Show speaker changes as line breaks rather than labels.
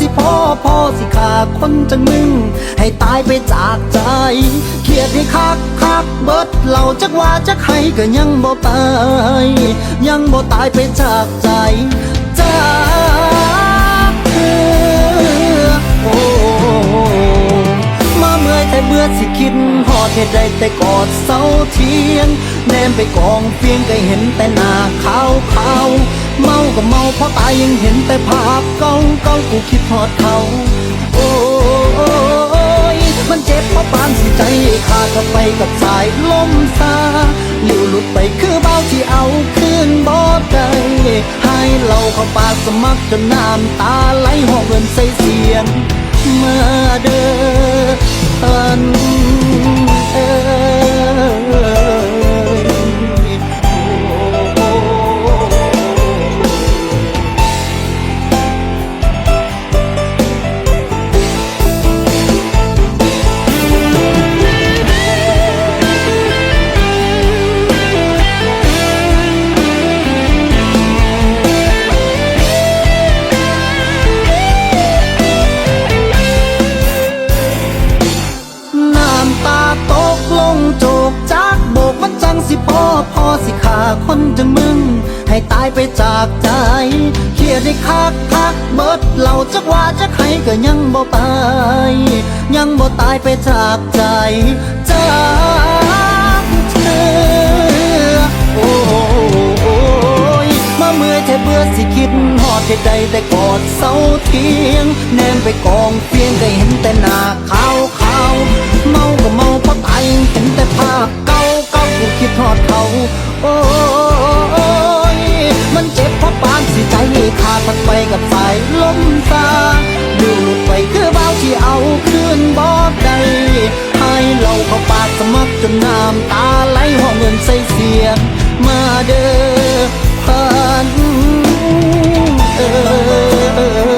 สิพ่อพ่อสิขาคนจังมึง ให้ตายไปจากใจ เครียดให้คักคักเบิดเหล่าจักว่าจักให้ก็ยังบ่ตาย ยังบ่ตายไปจากใจจากเธอโอ้มาเมื่อยแต่เบื่อสิคิดหอดเหตุใดแต่กอดเสาเทียงแนมไปกองเฟียงก็เห็นแต่หน้า ก็เมาเพราะตายยังเห็นแต่ภาพเก่าเก่ากูคิดทอดเขา โอ้ยมันเจ็บเพราะปานสิใจขาดเข้าไปกับสายลมซาหลิวหลุดไปคือเบาที่เอาคืนบ่ได้ให้เราเข้าปากสมัครจนน้ำตาไหลห้องเงินใส่เสียงมาเด้ออัน สิพ่อพ่อสิขาคนจังมึง ให้ตายไปจากใจเครียดให้คักคักเบิดเหล่าจักว่าจักให้ก็ยังบ่ไปยังบ่ตายไปจากใจจากเธอโอ้ยมาเมื่อยแทบเบื่อสิคิดหอดเหตุใดแต่กอดเสาเทียง แนมไปกองเฟียงก็เห็นแต่หน้าขาว ทอดเขา โอ้ย มันเจ็บเพราะปานสิใจขาดมันไปกับสายลมตาดูดไปคือเบาที่เอาคืนบอดใดให้เราเข้าปากสมัครจนน้ำตาไหลห้องเงินใส่เสียงมาเด้อพันเออ